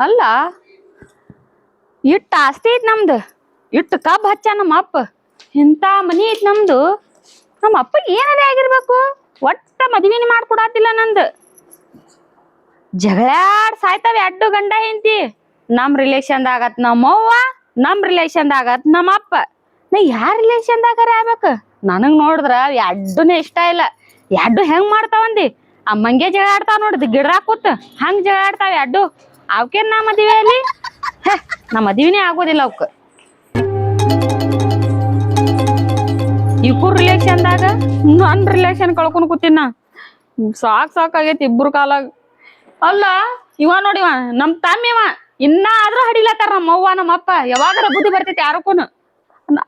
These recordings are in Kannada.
ಅಲ್ಲ? ಇಟ್ಟ ಆಸ್ತಿ ಐತ್ ನಮ್ದು. ಇಟ್ಟು ಕಬ್ಬು ಹಚ್ಚ ನಮ್ಮ ಅಪ್ಪ. ಇಂಥ ಮನಿ ಐತ್ ನಮ್ದು. ನಮ್ಮ ಅಪ್ಪಗೆ ಏನದೇ ಆಗಿರ್ಬೇಕು. ಒಟ್ಟ ಮದ್ವಿನ ಮಾಡ್ಕೊಡಾತಿಲ್ಲ ನಂದು. ಜಗಳಾಡ್ ಸಾಯ್ತಾವೆ ಅಡ್ಡು ಗಂಡ ಹೆಂಡತಿ. ನಮ್ ರಿಲೇಷನ್ದಾಗತ್ ನಮ್ಮವ್ವ ನಮ್ ರಿಲೇಷನ್ದಾಗತ್ ನಮ್ಮ ಅಪ್ಪ. ನಾ ಯಾರ ರಿಲೇಷನ್ದಾಗಾರ ಆಗ್ಬೇಕು? ನನಗ್ ನೋಡಿದ್ರ ಎಡ್ಡುನೇ ಇಷ್ಟ ಇಲ್ಲ. ಎಡ್ಡು ಹೆಂಗ್ ಮಾಡ್ತಾವಂದಿ ಅಮ್ಮಂಗೆ ಜಗಳ ಆಡ್ತಾವ ನೋಡಿದ್ ಗಿಡ ಕೂತ್ ಹಂಗ್ ಜಗಳ ಎಡ್ಡು. ಅವಕೇನ್ ನಾ ಮದುವೆ ಅಲ್ಲಿ? ನಾ ಮದುವೆನೇ ಆಗೋದಿಲ್ಲ ಅವಕ್. ಇಬ್ಬರು ರಿಲೇಷನ್ದಾಗ ನನ್ ರಿಲೇಷನ್ ಕಳ್ಕೊಂಡ್ ಕೂತಿನ ನಾ. ಸಾಕ್ ಸಾಕಾಗೈತಿ ಇಬ್ಬರು ಕಾಲ ಅಲ್ಲ, ಇವ ನೋಡಿವ ನಮ್ ತಮ್ಮಿವ ಇನ್ನ ಆದ್ರೂ ಹಡಿಲತ್ತಾರ ನಮ್ಮ ಅವ್ವ ನಮ್ಮ ಅಪ್ಪ. ಯಾವಾಗಾರ ಬುದ್ಧಿ ಬರ್ತೈತಿ ಯಾರಕ್ಕೂನು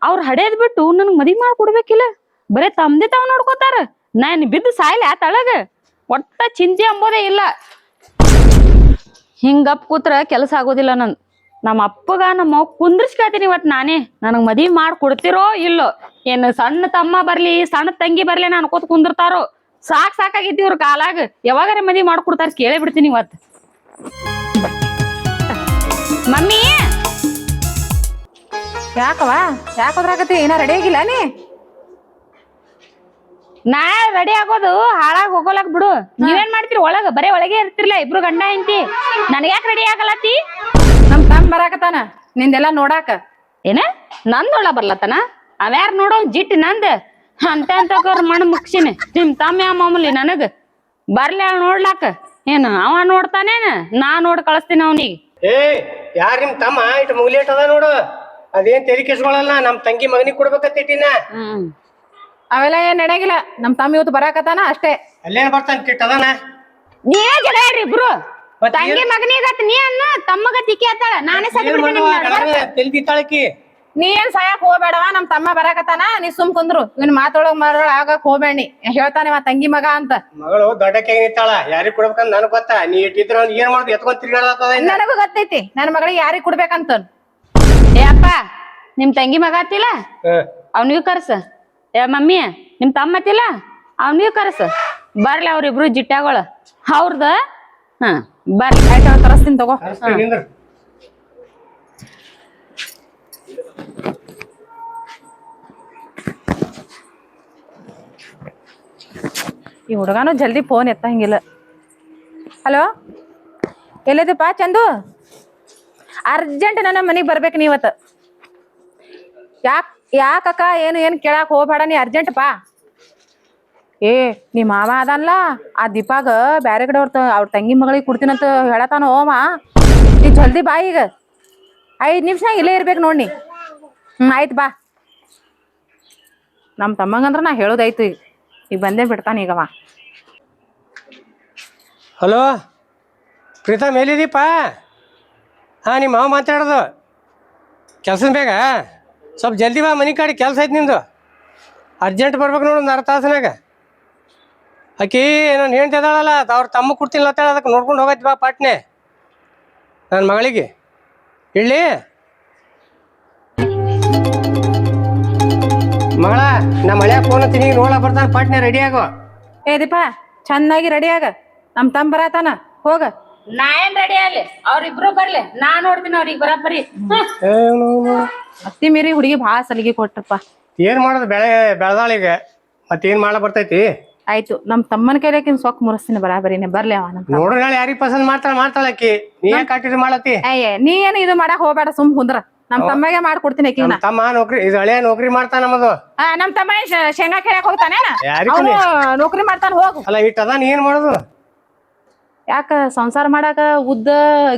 ಅವ್ರ ಹಡೇದ್ ಬಿಟ್ಟು ಮದಿ ಮಾಡ್ ಮಾಡ್ಕೊಡ್ಬೇಕಿಲ್ಲ. ಬರೇ ತಮ್ದೆ ತಾವ್ ನೋಡ್ಕೋತಾರ. ನಾನ್ ಬಿದ್ದು ಸಾಯ್ಲ ತಳಗ ಒಟ್ಟ ಚಿಂತೆ ಅಂಬೋದೇ ಇಲ್ಲ. ಹಿಂಗಪ್ ಕೂತ್ರ ಕೆಲಸ ಆಗೋದಿಲ್ಲ ನನ್ ನಮ್ಮ ಅಪ್ಪಗ ನಮ್ಮ ಅವ್ವ ಇವತ್ತು ಇವತ್ ನಾನೇ. ನನಗ್ ಮದ್ವಿ ಮಾಡಿ ಕೊಡ್ತಿರೋ ಇಲ್ಲೋ. ಏನು ಸಣ್ಣ ತಮ್ಮ ಬರ್ಲಿ, ಸಣ್ಣ ತಂಗಿ ಬರ್ಲಿ ನಾನು ಅನ್ಕೋತ ಕುಂದಿರ್ತಾರೋ. ಸಾಕ್ ಸಾಕಾಗೈತಿ ಇವ್ರ ಕಾಲಾಗ. ಯಾವಾಗಾರ ಮದ್ವಿ ಮಾಡ್ಕೊಡ್ತಾರ ಕೇಳೇ ಬಿಡ್ತೀನಿ ಇವತ್. ಮಮ್ಮಿ! ಯಾಕವ ಯಾಕೋದ್ರಾಗತ್ತೆ ಏನ ರೆಡಿ ಆಗಿಲ್ಲ ನೀ? ನಾ ರೆಡಿ ಆಗೋದು ಹಾಳಾಗ್ ಹೋಗೋಲಕ್ ಬಿಡು. ನೀವೇನ್ ಮಾಡ್ತೀರಿ? ಒಳಗ ಬರೇ ಒಳಗೆ ಇರ್ತಿರ್ಲ ಇಬ್ರು ಗಂಡ ಹೆಂಡತಿ. ನನಗ್ಯಾಕ್ ರೆಡಿ ಆಗಲತ್ತಿ? ನಮ್ ತಮ್ಮ ಬರಾಕತಾನ ನಿಂದೆಲ್ಲ ನೋಡಾಕ. ಏನ? ನಂದೊಳ ಬರ್ಲತ್ತನ? ಅವ್ಯಾರ್ ನೋಡೋ ಜಿಟ್ಟಿ ನಂದ. ಅಂತ ಅಂತ ಮಣ್ಣು ಮುಗ್ಸಿನ. ನಿಮ್ ತಮ್ಮ ಯಾವ ಮಾಮೂಲಿ ನನಗ? ಬರ್ಲಿ ಅವ್ ನೋಡ್ಲಾಕ. ಏನ ಅವ ನೋಡ್ತಾನೇನ? ನಾ ನೋಡ್ ಕಳಿಸ್ತೀನಿ ಅವನಿಗೆ. ಏ ಯಾರ್ ನಿಮ್ ತಮ್ಮ? ಇಟ್ ಮುಗ್ಲೇಟ್ ಅದ ನೋಡು. ಅದೇನ್ ತೆರಿ ಕೆಸ್ಕೊಳಲ್ಲ ನಮ್ ತಂಗಿ ಮಗನಿಗೆ ಕೊಡ್ಬೇಕತ್ತಿಟ್ಟಿನ ಹ್ಮ್. ಅವೆಲ್ಲ ಏನ್ ನಡೆಯಂಗಿಲ್ಲ ನಮ್ ತಮ್ಮ ಇವತ್ತು ಬರಾಕತಾನ ಅಷ್ಟೇ. ಅಲ್ಲೇನ್ ಬರ್ತಾನ ಕಿಟ್ ಅದಾನ? ನೀವೇ ಜಗಳ ಆಡ್ರಿ ಇಬ್ರು. ಮತ್ತ್ ತಂಗಿ ಮಗನಿಗತ್ ನೀ ಅನ್ನ ತಮ್ಮಗ ತಿಕ್ಕಿ ಹತ್ತಾಳ ನಾನೇ ಸತ್ ಏನ್ ಬಿಡ್ತೀನಿ ನೀ ಏನ್ ಸಾಯಕ್ ಹೋಗ್ಬೇಡವ? ನಮ್ ತಮ್ಮ ಬರಾಕತಾನ ನೀ ಸುಮ್ ಕುಂದ್ರು. ಇವ್ನ ಮಾತೊಳಗ್ ಮಾರೊಳಗ್ ಆಗಕ್ ಹೋಗ್ಬೇಡಿ. ಹೇಳ್ತಾನೆ ಇವ ತಂಗಿ ಮಗ ಅಂತ. ಮಗಳು ದೊಡ್ಡಕ್ಕೆ ನಿಂತಾಳ. ಯಾರಿಗ್ ಕೊಡ್ಬೇಕಂತ ನನಗ್ ಗೊತ್ತಾ? ನೀ ಇಟ್ಟಿದ್ರ ಅವ್ನ್ ಏನ್ ಮಾಡುದು? ಎತ್ಕೊಂಡ್. ನನಗೂ ಗೊತ್ತೈತಿ. ನನ್ ಮಗಳಿಗೆ ಯಾರಿಗ್ ಕೊಡ್ಬೇಕಂತ ಏ ಅಪ್ಪ ನಿಮ್ ತಂಗಿ ಮಗ ಆತಿಲ್ಲ ಅವ್ನಿಗೂ ಕರ್ಸ. ಏ ಮಮ್ಮಿ ನಿಮ್ ತಮ್ಮ ಆತಿಲ್ಲ ನೀವ್ ಕರ್ಸ. ಬರ್ಲಿ ಅವ್ರಿಬ್ರು ಜಿಟ್ಟಾಗಳ ಅವ್ರದ? ಹಾ ಬರ್ಲಿ. ಆಯ್ತು ತರಸ್ತೀನಿ ತಗೋ. ಈ ಹುಡುಗನು ಜಲ್ದಿ ಫೋನ್ ಎತ್ತಂಗಿಲ್ಲ. ಹಲೋ ಎಲ್ಲದಪ್ಪ ಚಂದು? ಅರ್ಜೆಂಟ್ ನನ್ನ ಮನೆಗೆ ಬರ್ಬೇಕು ನೀವತ್ತು. ಯಾಕ್ ಯಾಕಕ್ಕ? ಏನು ಏನು ಕೇಳಾಕ್ ಹೋಗ್ಬೇಡ, ನೀ ಅರ್ಜೆಂಟ್ ಪಾ ಏ ನಿಮ್ಮ ಮಾವ ಅದನ್ಲ ಆ ದೀಪಾಗ ಬ್ಯಾರೆ ಕಡೆ ಅವ್ರ ಅವ್ರ ತಂಗಿ ಮಗಳಿಗೆ ಕೊಡ್ತೀನಂತ ಹೇಳತಾನ ಓಮ ನೀ ಜಲ್ದಿ ಬಾ ಈಗ. ಐದು ನಿಮಿಷ ಇಲ್ಲೇ ಇರ್ಬೇಕು ನೋಡಿ ಹ್ಞೂ ಆಯ್ತು ಬಾ. ನಮ್ಮ ತಮ್ಮಂಗಂದ್ರ ನಾ ಹೇಳೋದಾಯ್ತು ಈಗ. ಬಂದೇ ಬಿಡ್ತಾನೆ ಈಗವ ಹಲೋ? ಪ್ರೀತಮ್ ಎಲ್ಲಿದೀಪ ಹಾಂ ನಿಮ್ಮ ಮಾವ ಮಾತಾಡೋದು. ಕೆಲ್ಸದ ಬೇಗ ಸ್ವಲ್ಪ ಜಲ್ದಿ ಬಾ, ಮನೆ ಕಾಡಿ ಕೆಲಸ ಐತಿ ನಿಂದು. ಅರ್ಜೆಂಟ್ ಬರ್ಬೇಕು ನೋಡು, ಒಂದು ಅರ್ಧ ತಾಸನಾಗ. ಆಕಿ ನಾನು ಹೆಂಡ್ತಿ ಅದಾಳಲ್ಲ ಅವ್ರ ತಮ್ಮ ಕೊಡ್ತೀನಿ ಅಂತೇಳಿ ಅದಕ್ಕೆ ನೋಡ್ಕೊಂಡು ಹೋಗೈತಿ ಬಾ ಪಾಟ್ನೆ. ನನ್ನ ಮಗಳಿಗೆ. ಇಳ್ಳಿ ಮಗಳ ನಮ್ಮ ಮಳೆ ಫೋನ್ ಹತ್ತೀನಿ ನೋಡ ಬರ್ತಾನೆ ಪಾಟ್ನೆ ರೆಡಿ ಆಗೋ. ಏ ದೀಪಾ ಚೆನ್ನಾಗಿ ರೆಡಿ ಆಗ. ನಮ್ಮ ತಮ್ಮ ಬರತಾನ, ಹೋಗ. ನಾ ಏನ್ ರೆಡಿ ಆಗ್ಲಿ ಅವ್ರಿಬ್ರು ಬರ್ಲಿ. ನಾ ನೋಡ್ತೀನಿ ಅವ್ರಿಗೆ ಬರಬ್ಬರಿ ಅತ್ತಿ ಮೀರಿ ಹುಡುಗಿ ಭಾಳ ಸಲಿಗೆ ಕೊಟ್ರಪ್ಪ. ಏನ್ ಮಾಡೋದು ಬೆಳೆ ಮತ್ತೆ ಮತ್ತೇನ್ ಮಾಡ ಬರ್ತೈತಿ? ಆಯ್ತು ನಮ್ಮ ತಮ್ಮನ ಕೈಲಕ್ಕಿ ಸೊಕ್ ಮುರಸ್ತೀನಿ ಬರಾಬರಿನೇ ಬರ್ಲಿ ಅವ ನೋಡ್ರಿ ನಾಳೆ ಯಾರಿಗ್ ಪಸಂದ್ ಮಾಡ್ತಾಳ ಮಾಡ್ತಾಳ ಆಕಿ. ನೀ ಯಾಕೆ ಕಾಟಿರಿ ಮಾಡತ್ತಿ? ಅಯ್ಯ ನೀ ಏನು ಇದು ಮಾಡಕ್ ಹೋಗ್ಬೇಡ ಸುಮ್ ಕುಂದ್ರ. ನಮ್ಮ ತಮ್ಮಗೆ ಮಾಡ್ಕೊಡ್ತೀನಿ ಆಕಿನ. ನಮ್ ತಮ್ಮ ನೌಕರಿ ಇದು ಹಳೆಯ ನೌಕರಿ ಮಾಡ್ತಾನ ನಮ್ಮದು. ಆ ನಮ್ಮ ತಮ್ಮ ಏನ್ ಶೇ- ಶೇಂಗಾ ಕೇಳಕ್ ಹೋಗ್ತಾನೆ ಯಾರಿಗೂ ನೌಕರಿ ಮಾಡ್ತಾನ ಹೋಗು. ಅಲ್ಲ ಇಟ್ಟದ ನೀ ಏನ್ ಮಾಡೋದು? ಯಾಕ ಸಂಸಾರ ಮಾಡಾಕ ಉದ್ದ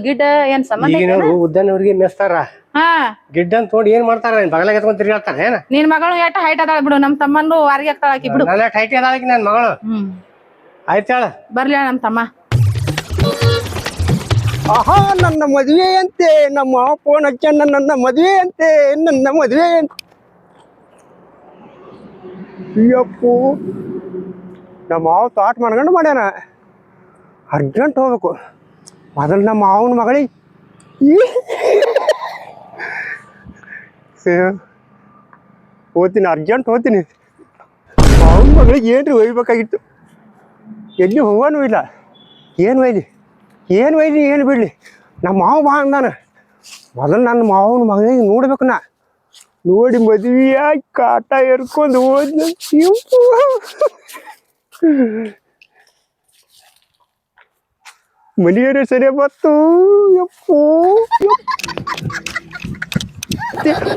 ಗಿಡ್ಡ ಏನ್ ಸಂಬಂಧ ಉದ್ದನ ಈಗಿನವ್ರು ಉದ್ದನವ್ರಿಗೆ ಮೆಸ್ತಾರ. ಹಾ. ಗಿಡ್ಡ ಅಂತ ನೋಡಿ ಏನ್ ಮಾಡ್ತಾರ? ಬಗಲಾಗ ಎತ್ಕೊಂಡ್ ತಿರ್ಗಾಡ್ತಾರ ಏನ? ನಿನ್ ಮಗಳು ಎಷ್ಟ ಹೈಟ್ ಅದಾಳ ಬಿಡು ನಮ್ಮ ತಮ್ಮನು ವಾರಿಗೆ ಆಗ್ತಾಳ ಆಕಿ ಬಿಡು. ನನ್ನ ಟೈಟಿ ಅದಾಳಕಿ ನನ್ ಮಗಳು. ಹ್ಮ್. ಆಯ್ತಾಳ ಹೇಳ. ಬರ್ಲಿ ನಮ್ಮ ತಮ್ಮ. ಆಹಾ ನನ್ನ ಮದುವೆ ಅಂತೆ ನಮ್ಮ ಮಾವ ಫೋನ್ ಹಚ್ಚ ನನ್ನ ಮದುವೆ ಅಂತೆ ನನ್ನ ಮದುವೆ ಅಂತೆ. ಅಯ್ಯಪ್ಪು ನಮ್ಮ ಮಾವ ತಾಟ್ ಮಾಡ್ಕೊಂಡು ಮಾಡ್ಯಾನ. ಅರ್ಜೆಂಟ್ ಹೋಗ್ಬೇಕು. ಮೊದಲು ನಮ್ಮ ಮಾವನ ಮಗಳಿಗೆ ಹೋಗ್ತೀನಿ, ಅರ್ಜೆಂಟ್ ಹೋಗ್ತೀನಿ. ಮಾವನ ಮಗಳಿಗೆ ಏನ್ರಿ ಒಯ್ಬೇಕಾಗಿತ್ತು? ಎಲ್ಲಿ ಹೋಗೋನು ಇಲ್ಲ. ಏನು ಒಯ್ಲಿ? ಏನು ಒಯ್ಲಿ, ಏನು ಬಿಡಲಿ? ನಮ್ಮ ಮಾವ ಬಾ ಅಂದಾನ. ಮೊದಲು ನನ್ನ ಮಾವನ ಮಗನಿಗೆ ನೋಡ್ಬೇಕು ನಾ. ನೋಡಿ ಮದುವೆಯಾಗಿ ಕಾಟ ಎರ್ಕೊಂಡು ಯಪ್ಪು. ಮನೆಯವ್ರೆ ಸರಿ ಬತ್ತು ಯಪ್ಪು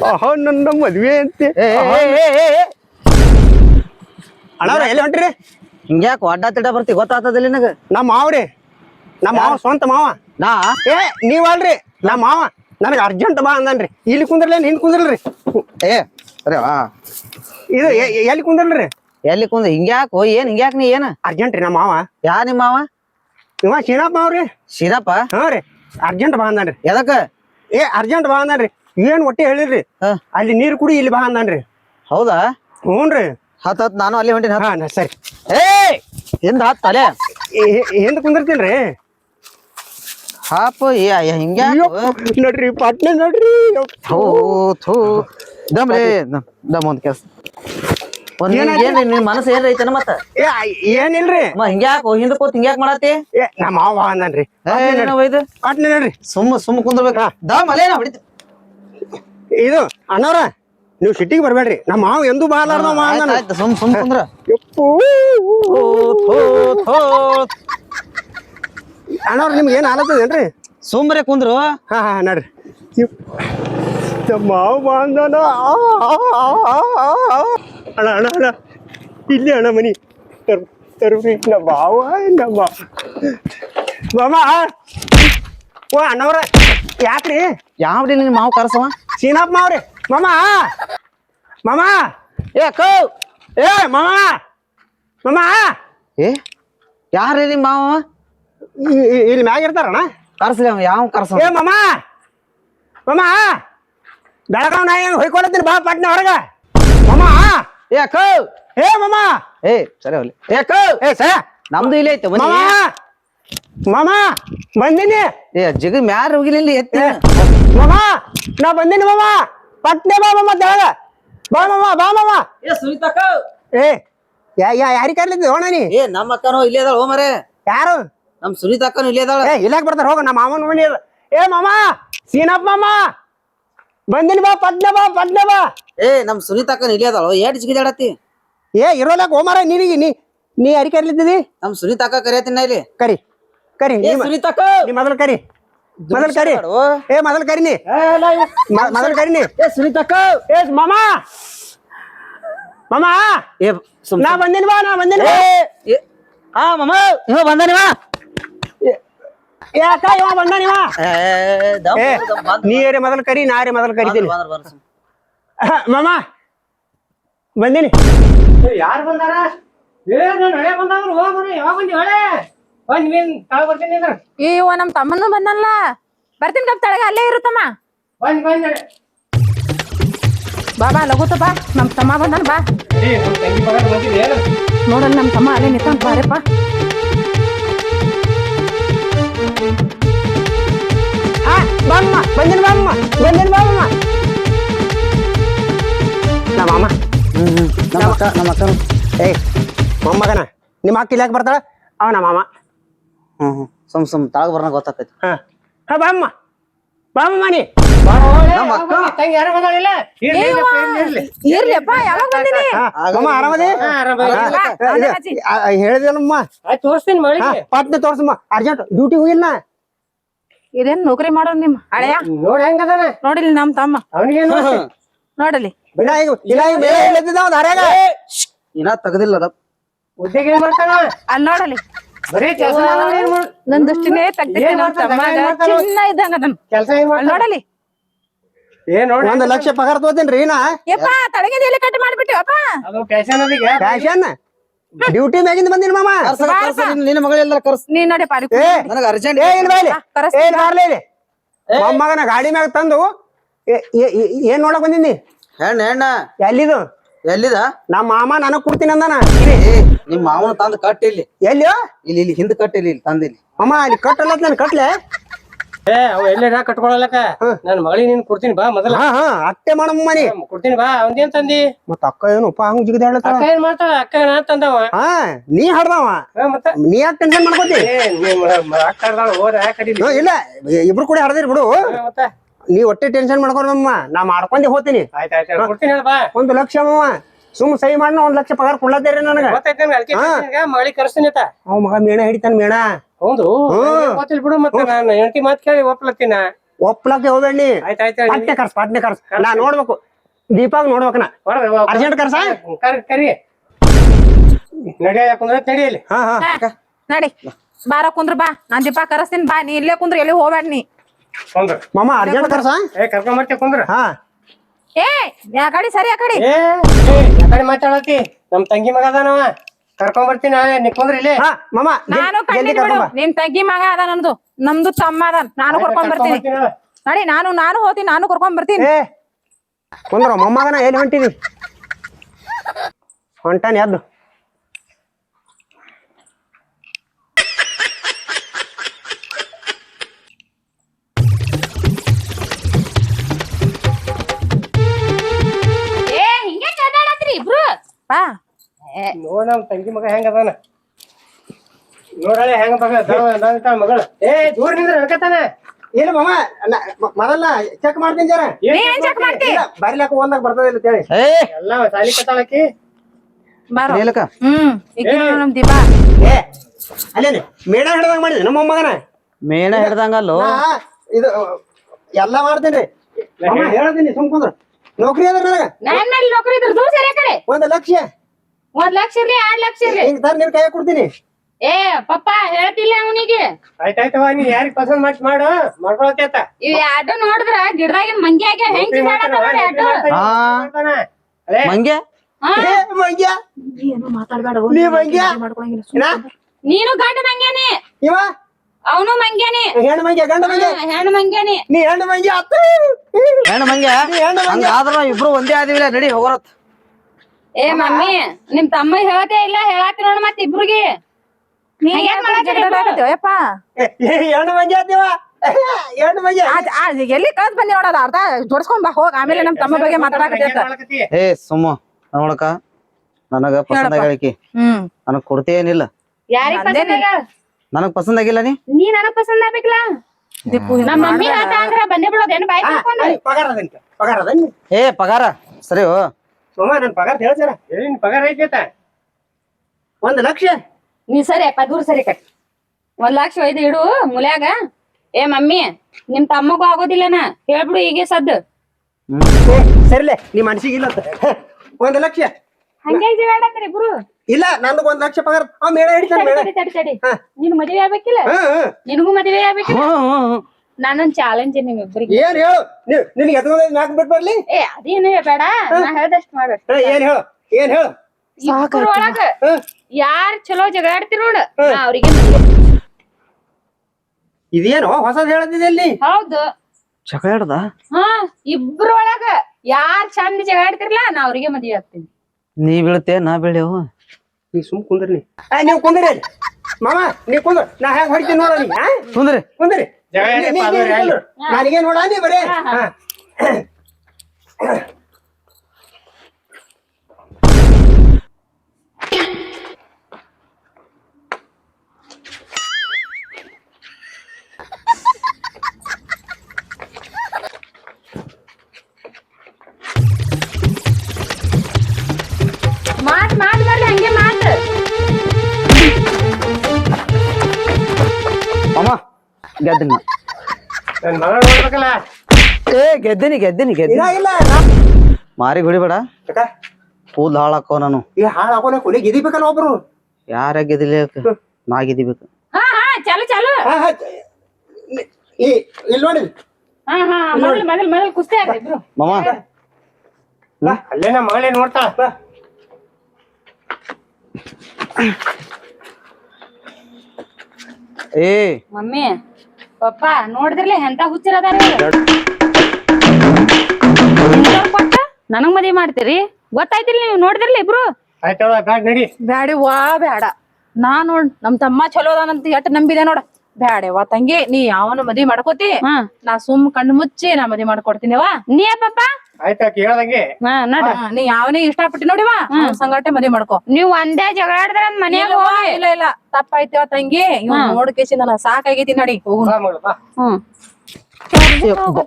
ಆಹಾ ನನ್ನ ಮದ್ವೆ ಅಂತೆ. ಅಣ್ಣ ಎಲ್ಲಿ ಹೊಂಟ್ರಿ? ಹಿಂಗ್ಯಾಕ ಅಡ್ಡ ತಿಡ ಬರ್ತಿ? ಗೊತ್ತಾಗ್ತದಿಲ್ಲ ನಿನಗ? ನಮ್ಮ ಮಾವ್ರಿ. ನಮ್ಮ ಮಾವ ಸ್ವಂತ ಮಾವ. ನಾ? ಏ ನೀವಲ್ರಿ? ನಮ್ಮ ಮಾವ. ನನಗೆ ಅರ್ಜೆಂಟ್ ಬಾ ಅಂದನ್ರಿ. ಇಲ್ಲಿ ಕುಂದ್ರಲ್ಲ ಹಿಂದ್ ಕುಂದ್ರಲ್ರಿ? ಏ ಸರಿ ವಾ. ಇದು ಎಲ್ಲಿ ಕುಂದ್ರಲ್ರಿ? ಎಲ್ಲಿ ಕುಂದ ಹಿಂಗ್ಯಾಕ ಏನ್ ಹಿಂಗ್ಯಾಕ ನೀ ಏನ? ಅರ್ಜೆಂಟ್ ರೀ ನಮ್ಮ ಮಾವ. ಯಾ ನಿಮ್ಮ ಮಾವ? ಇವ ಶೀನಪ್ಪ ಅವ್ರಿ ಶಿರಪ್ಪ? ಹಾ ರೀ. ಅರ್ಜೆಂಟ್ ಬಾ ಅಂದಾನ್ರಿ. ಎದಕ್ಕ? ಏ ಅರ್ಜೆಂಟ್ ಬಾ ಅಂದಾನ್ರಿ. ಏನ್ ಒಟ್ಟಿ ಹೇಳಿರ್ರಿ? ಹಾ. ಅಲ್ಲಿ ನೀರು ಕುಡಿ ಇಲ್ಲಿ ಬಾ ಅಂದಾನ್ರಿ. ಹೌದಾ? ಹ್ಞೂನ್ರಿ ಹತ್ ಹತ್ ನಾನು ಅಲ್ಲಿ ಹೊಂಟಿನ ಹಾ ನಾ ಸರಿ. ಏ ಹಿಂದ ಹತ್ ತಲೆ. ಹಿಂದ್ ಕುಂದಿರ್ತೀನ್ರಿ ಹಾಪ ಹಿಂಗ ನೋಡ್ರಿ ಪಟ್ನೆ ನೋಡ್ರಿ ಯಪ್ಪ. ಥೂ ಥೂ. ದಮ್ ರೇ ದಮ್ ಒಂದ್ ಕೆಲ್ಸ. ಏನ್ ನಿನ್ ಮನಸ್ಸು ಏನ್ ಐತನ ಮತ್ತ? ಏ ಏನಿಲ್ರಿ? ಮ ಹಿಂಗ್ಯಾಕ ಹಿಂದ ಕೂತ್ ಹಿಂಗ್ಯಾಕ್ ಮಾಡತ್ತಿ? ಏ ನಮ್ಮ ಮಾವ ಅಂದನ್ರಿ. ಪಟ್ನೆ ನೋಡ್ರಿ. ಸುಮ್ಮ ಸುಮ್ಮ ಕುಂದ್ರಬೇಕ. ದಾ ಅಲ್ಲೇ ನಾ ಹೊಡಿತಿ. ಇದು ಅಣ್ಣವ್ರ ನೀವು ಸಿಟ್ಟಿಗೆ ಬರ್ಬೇಡ್ರಿ. ನಮ್ಮ ಮಾವ ಎಂದೂ ಬಾಲಾರ್ದ ಮಾವ ಅಂದಾನ. ಸುಮ್ ಸುಮ್ ಕುಂದ್ರ. ಯಪ್ಪು. ಅಣ್ಣವ್ರ ನಿಮ್ಗೆ ಏನು ಆಲತ್ತದೇನ್ರಿ ಸುಮ್ರೆ ಕುಂದ್ರು. ಹಾ ಹಾ ಬಂದನ ಆ ಆ ಮಾವ ಬಾಂಧನ ಅಣ್ಣ ಅಣ್ಣ ಅಣ್ಣ. ಇಲ್ಲಿ ಅಣ್ಣ ಮನಿ. ತರ್ ತರ್ಬ್ರಿ ನಮ್ಮ ಬಾವ ನಮ್ಮ ಮಾಮ ಓ ಅಣ್ಣವ್ರ ಯಾಕ್ರಿ? ಯಾವ್ರಿ ನಿನ್ ಮಾವು ಕರ್ಸವ? ಸೀನಪ್ಪ ಮಾವ್ರಿ. ಮಾಮ ಮಾಮ. ಏ ಕೌ. ಏ ಮಾಮ. ಮಾಮ ಏ ಯಾರು ನಿಮ್ಮ ಮಾವ? ಇಲ್ಲಿ ಮ್ಯಾಗ ಇರ್ತಾರಣ್ಣ. ಕರ್ಸ್ಲಿ ಅವ ಯಾವ ಕರ್ಸವ? ಏ ಮಾಮ. ಮಾಮ ಬೆಳಗಾವ್ ನಾ ಹೊಯ್ಕೊಳತ್ತೀನಿ ಬಾ ಪಟ್ನ ಹೊರಗ. ಮಾಮ ಏ ಕೌ ಏ ಮಾಮ! ಏ ಸರಿ ಹೋಗ್ಲಿ. ಏ ಕೌ ಏ ಸ ನಮ್ದು ಇಲ್ಲೇ ಐತೆ ಮಾಮ ಬನ್ನಿ. ಮಾಮ! ಬಂದಿನಿ! ಏ ಜಿಗ ಮ್ಯಾರ ಹೋಗಿಲ್ಲ ಇಲ್ಲಿ ಎತ್ತಿ. ಮಾಮ! ನಾ ಬಂದಿನಿ ಮಾಮ! ಪಟ್ನೆ ಬಾ ಮಾಮ ತೆಳಗ ಬಾ ಮಾಮ ಬಾ ಮಾಮ. ಏ ಸುನೀತಾ ಕೌ ಏ ಯಾ ಯಾ ಯಾರಿಗೆ ಕರ್ಲಿದ್ದೆ? ಹೋಣ ನೀ. ಏ ನಮ್ಮ ಅಕ್ಕನೋ ಇಲ್ಲೇ ಅದಾಳ ಹೋ ಮರೆ ಯಾರು? ನಮ್ಮ ಸುನೀತಾ ಅಕ್ಕನೂ ಇಲ್ಲೇ ಅದಾಳ. ಏ ಇಲ್ಲಾಕ್ ಬರ್ತಾರೆ ಹೋಗ ನಮ್ಮ ಮಾಮನ ಮನಿ ಏ ಮಾಮ! ಸೀನಪ್ಪ ಮಾಮ! ಬಂದಿನಿ ಬಾ ಪಟ್ನೆ ಬಾ ಪಟ್ನೆ ಬಾ. ಏ ನಮ್ ಸುನೀತಾ ಅಕ್ಕನೂ ಇಲ್ಲೇ ಅದಾಳ? ಏಟ್ ಜಿಗಿದಾಡತಿ ಏ ಇರೋಲ್ಲ ಹೋಮಾರ ನಿನಗೆ ನೀ ನೀ ಯಾರಿಗೆ ಕರ್ಲಿದ್ದಿ ನಮ್ ಸುನೀತಾ ಅಕ್ಕ ಕರಿಯತ್ತಿನ ಇಲ್ಲಿ. ಕರಿ. ಕರಿ ಏ ನೀ ಮ- ಸುನೀತಾ ಅಕ್ಕ! ಮೊದಲು ಕರಿ. ಮೊದಲು ಕರಿ. ಏ ಮೊದಲು ಕರಿ ನೀ. ಮ- ಮೊದಲು ಕರಿ ನೀ. ಏ ಸುನೀತಾ ಏ ಮಾಮ! ಮಾಮ! ಏ ಸುಮ್ ನಾ ಬಂದಿನಿ ಬಾ ನಾ ಬಂದಿನಿ ಬಾ. ಏ ಆ ಮಮ್ಮ ಇವ ಬಂದಾನಿವ? ಏ ಅಕ್ಕ ಇವ ಬಂದ ನೀವ ಏ ದಮ್ ಏ ದಮ್ ಬಂದ್ ನೀ ಏರಿ ಮೊದಲು ಕರಿ ನಾ ಏರಿ ಮೊದಲು ಕರಿತೀನಿ? ಬಂದ್ರ ಬಂದ್ರ ಸುಮ್. ಮಾಮ. ಬಂದಿನಿ. ಯಾರು ಬಂದಾರ? ಏ ನಾನು ಹಳೆ ಬಂದಾದ್ರು ಹೋಗ್ರಿ ಯಾವಾಗ ಬಂದಿ ಹೇಳಿ? ಬಂದ್ ಮೀನ್ ತಾಳ ಬರ್ತೀನಿ ಅಂದ್ರೆ ಇವ ನಮ್ ತಮ್ಮನು ಬಂದಲ್ಲ. ಬರ್ತೀನಿ ಕಪ್ ತಳಗ ಅಲ್ಲೇ ಇರುತ್ತಮ್ಮ ಬಂದ್ ಬಂದ್ ಬಾ ಬಾ ಲಘುತ ಬಾ. ನಮ್ ತಮ್ಮ ಬಂದನ್ ಬಾ. ಏ ನಮ್ ತಂಗಿ ಮಗ ಬಂದಿದೆ ಏನು? ನೋಡಲ್ ನಮ್ ತಮ್ಮ ಅಲ್ಲೇ ನಿಂತಾನ್ ಬಾರಪ್ಪ ಹಾ ಬಮ್ಮ ಬಂದಿನ ಬಾಮ್ಮ ಅಕ್ಕ ನಮ್ಮ ಅಕ್ಕನು. ಏಯ್ ಮೊಮ್ಮಗನ ನಿಮ್ಮ ಅಕ್ಕ ಯಾಕೆ ಬರ್ತಾಳ? ಅವ ನಮ್ಮ ಮಾಮ. ಹ್ಮ್ ಹ್ಮ್. ಸುಮ್ ಸುಮ್ ತಾಳಗ ಬರ್ನ ಗೊತ್ತಾಕೈತಿ ಹಾ. ಹಾ ಬಾಮ್ಮ. ಬಾಮ್ಮ ನಮ್ಮ ಅಕ್ಕ. ತಂಗಿ ಯಾರು ಬಂದಾಳಿಲ್ಲ ಯಾವಾಗ ಬಂದಿನಿ? ಅಮ್ಮ ಆರಾಮದಿ. ಹೇಳಿದೆಲ್ಲಮ್ಮ ತೋರಿಸ್ತೀನಿ ಮಾಡಿ ಪಟ್ನೆ ತೋರ್ಸಮ್ಮ. ಅರ್ಜೆಂಟ್ ಡ್ಯೂಟಿ ಹೋಗಿಲ್ಲ ಇದೇನ್ ನೌಕರಿ ಮಾಡೋನ್ ನಿಮ್ ಹಳೆಯ? ನೋಡಿ ಹೆಂಗದಾನ ನೋಡಿ ನಮ್ ತಮ್ಮ. ಅವನಿಗೆ ನೋಡಲಿ. ಇಲ್ಲ ಇಲ್ಲ ಇನ್ನ ತೆಗ್ದಿಲ್ಲ ಅದ. ಉದ್ಯೋಗ ಏನ್ ಮಾಡ್ತಾನ ಅಲ್ಲಿ ನೋಡಲಿ. ಬರೀ ಕೆಲಸ ನನ್ ದೃಷ್ಟಿನೇ ತೆಗ್ದಿಟ್ಟೆ ನಮ್ ತಮ್ಮಗ ಚಿನ್ನ ಇದ್ದಂಗ ಅದನ್ ಕೆಲಸ ಏನ್ ಅಲ್ಲಿ ನೋಡಲಿ. ಏನ್ ನೋಡಿ. ಒಂದ್ ಲಕ್ಷ ಪಗಾರ ತಗೋತೀನಿ ನಾ. ಯಪ್ಪ ತಳಗಿಂದ ಎಲ್ಲಿ ಕಟ್ ಮಾಡ್ಬಿಟ್ಟಿವಪ್ಪ ಅದು ಫ್ಯಾಷನ್ ಅದೀಗ ಫ್ಯಾಷನ್ ಡ್ಯೂಟಿ ಮ್ಯಾಗಿಂದ ಬಂದಿನ ಮಾಮ. ನಿನ್ನ ಮಗಳೆಲ್ಲ ಕರ್ಸ್. ನೀ ನೋಡಿ ಪಾರಿ ಏ ಅರ್ಜೆಂಟ್ ಏ ಏನ್ ಬಾಯ್ಲಿ ಬಾರ್ಲಿ. ಇಲ್ಲಿ ಮೊಮ್ಮಗನ ಗಾಡಿ ಮ್ಯಾಗ ತಂದು ಏ- ಏ- ಏ- ಏನ್ ನೋಡಕ್ ಬಂದಿನಿ ಹೆಣ್ಣ ಹೆಣ್ಣ. ಎಲ್ಲಿದು? ಎಲ್ಲಿದ? ನಮ್ಮ ಮಾಮ ನನಗ್ ಕೊಡ್ತೀನಿ ಅಂದಾನ. ಏ ನಿಮ್ ಮಾವನ ತಂದ್ ಕಟ್ ಇಲ್ಲಿ. ಎಲ್ಲಿ ಇಲ್ಲಿ ಇಲ್ಲಿ ಹಿಂದ್ ಕಟ್ ಇಲ್ಲಿ ಇಲ್ಲಿ ಅಮ್ಮ ಇಲ್ಲಿ. ಅಮ್ಮ ಅಲ್ಲಿ ಕಟ್ಟಲ್ಲ ನಾನು ಕಟ್ಲೆ. ಏ ಅವ ಎಲ್ಲೇನ ಕಟ್ಕೊಳಲಕ ನನ್ ಮಗಳಿಗೆ ನೀನ್ ಕೊಡ್ತೀನಿ ಬಾ ಮೊದಲ. ಹಾ ಹಾ ಅಟ್ಟೆ ಮಾಡಮ್ಮ ಮನಿ ಕೊಡ್ತೀನಿ ಬಾ ಅವಂದೇನ್ ತಂದಿ? ಮತ್ತ ಅಕ್ಕ ಏನು ಉಪ ಹಂಗ ಜಿಗದ ಅಕ್ಕ ಏನ್ ಮಾಡ್ತಾಳ? ಅಕ್ಕ ನಾ ತಂದವ? ಹಾ ನೀ ಹಡ್ದವ. ಹಾ, ಮತ್ತ? ನೀ ಯಾಕೆ ಟೆನ್ಷನ್ ಮಾಡ್ಕೋತಿ? ಏ ನೀವ್ ಮ- ಮ- ಅಕ್ಕ ಹೋದ ಯಾಕೆ ಕಡಿಲಿ ಹಾ, ಇಲ್ಲ ಇಬ್ರು ಕೂಡ ಹಡ್ದಿರ್ ಬಿಡು. ಹಾ, ಮತ್ತ? ನೀ ಒಟ್ಟೆ ಟೆನ್ಷನ್ ಮಾಡ್ಕೊಂಡಮ್ಮ ನಾ ಮಾಡ್ಕೊಂಡೆ ಹೋಗ್ತೀನಿ ಆಯ್ತ್ ಆಯ್ತ್ ಕೊಡ್ತೀನಿ ಹೇಳ ಬಾ ಒಂದು ಲಕ್ಷ ಅಮ್ಮ. ಸುಮ್ ಸಹಿ ಮಾಡ ಒಂದ್ ಲಕ್ಷ ಪಗಾರ ಕೊಡ್ಲತ್ತೀರಿ ನನಗ. ಮಗಳಿಗೆ ಕರ್ಸ್ತೀನಿ ಅವ್ ಮಗ ಮೇಣ ಹಿಡಿತಾನ ಮೇಣ. ಹೌದು ಗೊತ್ತಿಲ್ಲ ಬಿಡು ಮತ್ತೆ ನಾನು ಹೆಂಡತಿ ಮಾತ್ ಕೇಳಿ ಒಪ್ಲತ್ತಿನ. ಒಪ್ಲಕ್ಕೆ ಹೋಗ್ಬೇಡಿ ಆಯ್ತ್ ಆಯ್ತ್ ಪಟ್ನೆ ಕರ್ಸ್ ಪಟ್ನೆ ಕರ್ಸ್. ನಾ ನೋಡ್ಬೇಕು. ದೀಪಾಗ ನೋಡ್ಬೇಕು ನಾ ಅರ್ಜೆಂಟ್ ಕರ್ಸ? ಕರಿ ಕರಿ. ನಡಿಯ ಯಾಕಂದ್ರೆ ನಡಿಯಲ್ಲಿ ಹಾ ಹಾ ಹಾ, ನಡಿ. ಬಾರ ಕುಂದ್ರ ಬಾ. ನಾನ್ ದೀಪಾ ಕರಸ್ತೀನಿ ಬಾ. ನೀ ಇಲ್ಲೇ ಕುಂದ್ರ ಎಲ್ಲಿ ಹೋಗ್ಬೇಡ ನೀ? ಕುಂದ್ರ. ಮಾಮ ಅರ್ಜೆಂಟ್ ಕರ್ಸ ಏ ಕರ್ಕೊಂಡ್ ಬರ್ತೀಯ ಕುಂದ್ರ? ಹಾ. ಏ ಯಾ ಕಡಿ ಸರಿ ಆ ಕಡಿ. ಏ ಏ, ಯಾಕಡೆ ಮಾತಾಡತಿ. ನಮ್ ತಂಗಿ ಮಗ ಅದಾನವ ಕರ್ಕೊಂಡ್ ಬರ್ತೀನಿ ನಾಳೆ ನೀ ಕುಂದ್ರ ಇಲ್ಲೇ. ಹಾ ಮಾಮ ಜಲ್- ನಾನು ಜಲ್ದಿ ಬಾ. ನಿನ್ ತಂಗಿ ಮಗ ಅದ ನಮ್ದು ನಮ್ದು ತಮ್ಮ ಅದ. ನಾನು ಕರ್ಕೊಂಡ್ ಬರ್ತೀನಿ. ನೋಡಿ. ನಾನು ನಾನು ಹೋಗ್ತೀನಿ ನಾನು ಕರ್ಕೊಂಡ್ ಬರ್ತೀನಿ. ಏ ಕುಂದ್ರ ಮೊಮ್ಮಗನ ಎಲ್ಲಿ ಹೊಂಟಿದಿ? ಹೊಂಟಾನ ಎದ್ದು. ನೋಡ್ ನಮ್ ತಂಗಿ ಮಗ ಹೆಂಗ ಅದಾನ? ನೋಡಳೆ ಹೆಂಗ ಮಗ ಅದಾವ ಏ ದೂರ ನಿಂದ್ರ ಹೇಳ್ಕತಾನ ಏನು ಮಾಮ ಮರಲ್ಲ ಚೆಕ್ ಮಾಡ್ತೀನಿ ಜರ. ಬರ್ಲಾಕ ಒಂದಾಗ ಬರ್ತದ ಇಲ್ಲ ಹೇಳಿ ಎಲ್ಲ ಸಾಲಿ ಕತ್ತಾಳಕಿ ಬಾರೋ. ನೀಲಕ ಹ್ಮ್ ನಮ್ ದೀಪ ಏ ಅಲ್ಲೇನೆ ಮೇಣ ಹಿಡ್ದಂಗ ಮಾಡಿದೆ ನಮ್ಮ ಮಗನ? ಮೇಣ ಹಿಡ್ದಂಗಲ್ಲೋ? ಇದು ಎಲ್ಲ ಮಾಡ್ತೀನಿ. ಹೇಳ್ತೀನಿ ಸುಮ್ ಕುಂದ್ರ. ನೌಕರಿ ಅದ್ರ ನನಗ? ನಾನ್ ನೌಕರಿ ಇದ್ರ? ಒಂದ್ ಲಕ್ಷ. ಒಂದ್ ಲಕ್ಷ ಇರ್ಲಿ ಎರಡ್ ಲಕ್ಷ ಇರ್ಲಿ ಹಿಂಗ್ ತರ ನಿನ್ ಕೈ ಕೊಡ್ತೀನಿ. ಏ ಪಪ್ಪ ಹೇಳ್ತಿಲ್ಲ ಅವನಿಗೆ. ಆಯ್ತಾಯ್ತವ ನೀ ಯಾರಿಗ್ ಪಸಂದ್ ಮಾಡು ಮಾಡ್ಕೊಳಕೇತ ಇವ್ ಎರಡು ನೋಡಿದ್ರ ಗಿಡದಾಗಿನ ಮಂಗ್ಯಾಗ ಹೆಂಗ್ ಹಾ ಅದೇ. ಮಂಗೆ ಏ ಮಂಗ್ಯ? ಏನು ಮಾತಾಡ್ಬೇಡ ನೀ ಮಂಗ್ಯ? ನೀನು ಗಂಡ ಮಂಗ್ಯಾನೆ. ಇವ? ಅವನು ಮಂಗ್ಯಾನಿ. ಹೆಣ್ಣು ಮಂಗ್ಯ ಗಂಡ ಮಂಗ್ಯ? ಹಾ, ಹೆಣ್ಣು ಮಂಗ್ಯಾನೆ. ನೀ ಹೆಣ್ಣು ಮಂಗ್ಯ ಅತ್ತ. ಹೆಣ್ಣು ಮಂಗೆ ಹೆಣ್ಣು ಮಂಗ್ಯ? ಹಂಗಾದ್ರ ಇಬ್ರು ಒಂದೇ ಆದಿವಿಲ್ಲ ನಡಿ ಹೋಗೋರತ್. ಏ ಮಮ್ಮಿ ನಿಮ್ ತಮ್ಮ ಹೇಳದೇ ಇಲ್ಲ ಹೇಳಾತಿ ನೋಡ ಮತ್ ಇಬ್ರಿಗೆ ಎಲ್ಲಿ ಕಳ್ಸ್ ಬಂದಿ ನೋಡೋದ ಅರ್ಧ ಜೋಡ್ಸ್ಕೊಂಡ್ ಬಾ ಹೋಗ್ ಆಮೇಲೆ ನಮ್ ತಮ್ಮ ಬಗ್ಗೆ ಮಾತಾಡಕತ್ತೈತ ಏ ಸುಮ್ಮ ನೋಡಕ ನನಗ ಪಸಂದ ಆಗಿಳಕಿ ಹ್ಮ್ ನನಗ್ ಕೊಡ್ತೇನಿಲ್ಲ? ನನಗ್ ಪಸಂದ ಆಗಿಲ್ಲ ನೀ ನೀ ನನಗ್ ಪಸಂದ್ ಆಗ್ಬೇಕಲ್ಲ ನಮ್ಮ ಮಮ್ಮಿ ಅಂದ್ರ ಬಂದೇ ಬಿಡೋದೇನು ಬಾಯ್ ಏ ಪಗಾರ ಸರಿ ಸೋಮ ನನ್ ಪಗಾರ ಹೇಳ್ತಾರ? ನಿನ್ ಪಗಾರ ಐತೆ ಒಂದ್ ಲಕ್ಷ? ನೀ ಸರಿ ಅಪ್ಪ ದೂರ ಸರಿ ಕಟ್. ಒಂದ್ ಲಕ್ಷ ಒಯ್ದು ಇಡು ಮುಲ್ಯಾಗ. ಏ ಮಮ್ಮಿ ನಿಮ್ ತಮ್ಮಗೂ ಆಗೋದಿಲ್ಲನ ಹೇಳ್ಬಿಡು ಈಗ ಸದ್ದು. ಸರಿಲೇ ಸರಿಲೆ ನೀ ಮನ್ಸಿಗೆ ಇಲ್ಲ ಅಂತ. ಒಂದ್ ಲಕ್ಷ. ಹಂಗೆ ಜೀವಾಡತ್ರಿ ಇಬ್ರು. ಇಲ್ಲ ನಂದು ಒಂದ್ ಲಕ್ಷ ಪಗಾರ. ಅವ್ ಮೇಡ ಹಿಡಿತಾನ ತಡಿ ನಿನ್ ಮದ್ವೆ ಆಗ್ಬೇಕಿಲ್ಲ. ನಿನಗೂ ಮದ್ವೆ ಆಗ್ಬೇಕಿಲ್ಲ? ನಾನೊಂದ್ ಚಾಲೆಂಜ್ ನಿಮ್ಮಿಬ್ರಿಗೆ ಏನ್ ಹೇಳು? ನೀವ್ ನಿನಗೆ ಎತ್ಕೊಂಡ್ ನಾಲ್ಕು ಬಿಟ್ಟು ಬರ್ಲಿ? ಏ ಅದೇನು ಬೇಡ. ನಾ ಹೇಳ್ದಷ್ಟು ಮಾಡು ಹಾ, ಏನ್ ಹೇಳು? ಏನ್ ಹೇಳು? ಇಬ್ರು ಒಳಗ ಯಾರ್ ಚಲೋ ಜಗಾಡ್ತಿರ್ ನೋಡ. ನಾ ಅವ್ರಿಗೆ ಇದೇನೋ ಹೊಸದ್ ಹೇಳದಿದೆ ಇಲ್ಲಿ ಹೌದು. ಚಕಳ್ಯಾಡ್ದ ಹಾ ಇಬ್ರೊಳಗ ಒಳಗ ಯಾರ್ ಚಂದ ಜಗಾಡ್ತಿರ್ಲಾ ನಾ ಅವ್ರಿಗೆ ಮದ್ವೆ ಆಗ್ತೀನಿ. ನೀ ಬೀಳ್ತೆ ನಾ ಬೀಳ್ಯವು? ನೀ ಸುಮ್ ಕುಂದ್ರಿ ನೀವ್ ಕುಂದ್ರಿ ಅಲ್ಲಿ. ಮಾಮ ನೀ ಕುಂದ್ರ. ನಾ ಹೇಗ್ ಹೊಡಿತೀನಿ ನೋಡ್ರಿ ನೀ ಹಾ? ಕುಂದ್ರಿ. ಕುಂದ್ರಿ. ಜಗ ನೀ- ನೀ- ಏನಪ್ಪ ನೀ- ಅದು ನೀ ಅಲ್ಲಿ? ಕುಂದ್ರು. ನನಗೇನ್ ನೋಡ ನೀ ಬರೇ ಗೆದ್ದಿನ. ಏ ಗೆದ್ದಿನಿ ಗೆದ್ದಿನಿ ಗೆದ್ದಿನಿ. ಇಲ್ಲ ಮಾರಿ ಹೊಡಿಬೇಡ ಕೂದ್ ಹಾಳಾಕೋ ನಾನು. ಈ ಹಾಳು ಹಾಕೋನ ಕೊನೆ ಗಿದಿಬೇಕಲ್ಲ ಒಬ್ರು. ಯಾರ ಗೆದಿಲಿ ನಾ ಗೆದಿಬೇಕು ಹಾ ಹಾ ಚಲು ಚಲು. ಈ- ಇಲ್ಲಿ ನೋಡಿ. ಹಾ ಹಾ ಮೊದಲ್ ಮೊದಲ್ ಮೊದಲ್ ಕುಸ್ತಿ ಆಗ್ರಿ ಇಬ್ರು. ಮಾಮ. ಅಲ್ಲೇ ನಮ್ಮ ಮಗಳೇ ನೋಡ್ತಾಳ ಬಾ. ಏ. ಮಮ್ಮಿ. ಪಪ್ಪ ನೋಡಿದ್ರಲ್ಲ ಎಂತ ಹುಚ್ಚಿರದಾರ ಕೊಟ್ಟ? ನನಗ್ ಮದ್ವಿ ಮಾಡ್ತೀರಿ? ಗೊತ್ತಾಯ್ತಿಲ್ಲ ನೀವು ನೋಡಿದ್ರಲ್ಲ ಇಬ್ರು. ಆಯ್ತವ ಬ್ಯಾಗ್ ನಡಿ. ಬ್ಯಾಡಿ ವಾ ಬ್ಯಾಡ. ನಾ ನೋಡ್ ನಮ್ ತಮ್ಮ ಚಲೋ ಅದಾನಂತ ಎಷ್ಟ್ ನಂಬಿದೆ ನೋಡ. ವಾ ತಂಗಿ ನೀ ಯಾವನು ಮದಿ ಮಾಡ್ಕೋತಿ? ಹಾ. ನಾ ಸುಮ್ ಕಣ್ಣು ಮುಚ್ಚಿ ನಾ ಮದ್ವಿ ವಾ. ನೀ ಪಾಪ ಆಯ್ತಾ ಕೇಳದಂಗೆ? ಹಾ ನಡ್ರಿ ನೀ ಯಾವನೇ ನೋಡಿವ ಮದ್ವಿ ಮಾಡ್ಕೋ. ನೀವ್ ಒಂದೇ ಜಗಳ ಮನ್ಯಾಗ ಇಲ್ಲ ಇಲ್ಲ ತಪ್ಪಾಯ್ತವ ತಂಗಿ. ಇವ್ ನೋಡ್ಕೇಸಿ ನನ್ನ ಸಾಕಾಗೈತಿ ನಡಿ ಹೋಗು ಬಾ ಮಗಳು, ಬಾ. ಹ್ಮ್.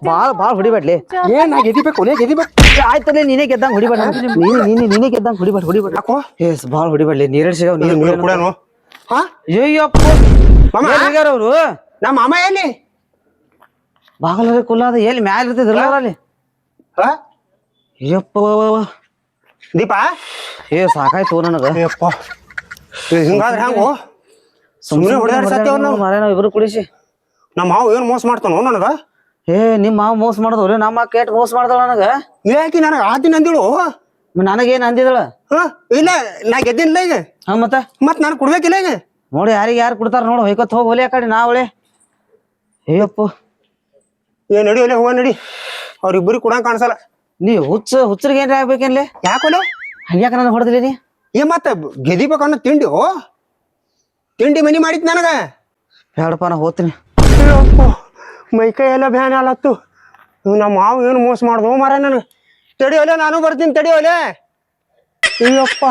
ಬಾಳ ಬಾಳ ಹೊಡಿಬೇಡ್ಲಿ. ಏನ್ ನಾ ಗೆದಿಬೇಕು ಗೆದಿಬೇಕು ಆಯ್ತಲ್ಲ ನೀನೇ ಗೆದ್ದಂಗ್ ಹೊಡಿಬೇಡ. ನೀನೇ ನೀನೇ ನೀನೇ ಗೆದ್ದಂಗ್ ಹೊಡಿಬೇಡ ಹೊಡಿಬೇಡ. ಯಾಕೋ? ಏಸ್ ಬಾಳ ಹೊಡಿಬೇಡ್ಲಿ. ನೀರಡ್ ಸಿಗವ್ ನೀರ್ ಹಾ? ಅಯ್ಯಪ್ಪ ಮಾಮ? ಅವ್ರು? ನಮ್ಮ ಅಮ್ಮ ಎಲ್ಲಿ? ಬಾಗಲ ಕುಲ್ಲಾದ ಎಲ್ಲಿ ಮ್ಯಾಲ ಇರ್ತೈತಿಲ್ಲ ಅಲ್ಲಿ ಹಾ ಅಯ್ಯಪ್ಪ ದೀಪ? ಏ ಸಾಕಾಯ್ತು ನನಗ. ಅಯ್ಯಪ್ಪ ಹಿಂಗಾದ್ರೆ ಹ್ಯಾಂಗೋ ಸುಮ್ಮನೆ ಹೊಡೆದಾಡ್ಸತ್ತೇವ ನಾವು ಮಾರೇ ನಾವ್ ಇಬ್ರು ಕುಡಿಸಿ. ನಮ್ಮ ಮಾವ ಏನ್ ಮೋಸ ಮಾಡ್ತಾನೋ ನನಗ? ಏ ನಿಮ್ಮ ಮಾವ ಮೋಸ ಮಾಡದವ್ರಿ ನಮ್ಮ ಕೇಟ್ ಮೋಸ ಮಾಡ್ದಳ ನನಗ. ಯಾಕೆ ನನಗ? ಆ ದಿನ ಅಂದಿಳು? ನನಗೇನ್ ಅಂದಿದಳ? ಹಾ ಇಲ್ಲ ನಾ ಗೆದ್ದಿಲ್ಲ ಈಗ. ಹಾ ಮತ್ತ? ಮತ್ ನಾನು ಕೊಡ್ಬೇಕಿಲ್ಲ ಈಗ. ನೋಡಿ ಯಾರಿಗೆ ಯಾರು ಕೊಡ್ತಾರ ನೋಡು ಹೊಯ್ಕೊತ್ ಹೋಗಿ ಒಲೆ ಆ ಕಡೆ ನಾ ಒಲೆ ಅಯ್ಯಪ್ಪ. ಏ ನಡಿ ಒಲೆ ಹೋಗ ನಡಿ. ಅವ್ರಿಬ್ಬರಿಗೆ ಕೂಡ ಕಾಣಿಸಲ್ಲ. ನೀ ಹುಚ್ಚ ಹುಚ್ಚರಿಗೆ ಏನ್ರಿ ಆಗ್ಬೇಕೇನ್ಲೆ? ಯಾಕೋ ಹಂಗ್ಯಾಕ ನಾನು ಹೊಡೆದಿಲ್ಲ ನೀ? ಏ ಮತ್ತ ಗೆದಿಬೇಕನ್ನೋ ತಿಂಡಿ ಓ? ತಿಂಡಿ ಮನಿ ಮಾಡಿತ್ ನನಗ? ಬೇಡಪ್ಪ ನಾ ಹೋತೀನಿ ಮೈ ಕೈ ಎಲ್ಲ ಬ್ಯಾನ್ ಆಲತ್ತು ನಮ್ಮ ಮಾವ ಏನು ಮೋಸ ಮಾಡ್ದು ಮಾರ ನನಗೆ. ತಡಿ ಒಲೆ ನಾನು ಬರ್ತೀನಿ ತಡಿಯೋಲೆ ಅಯ್ಯಪ್ಪ.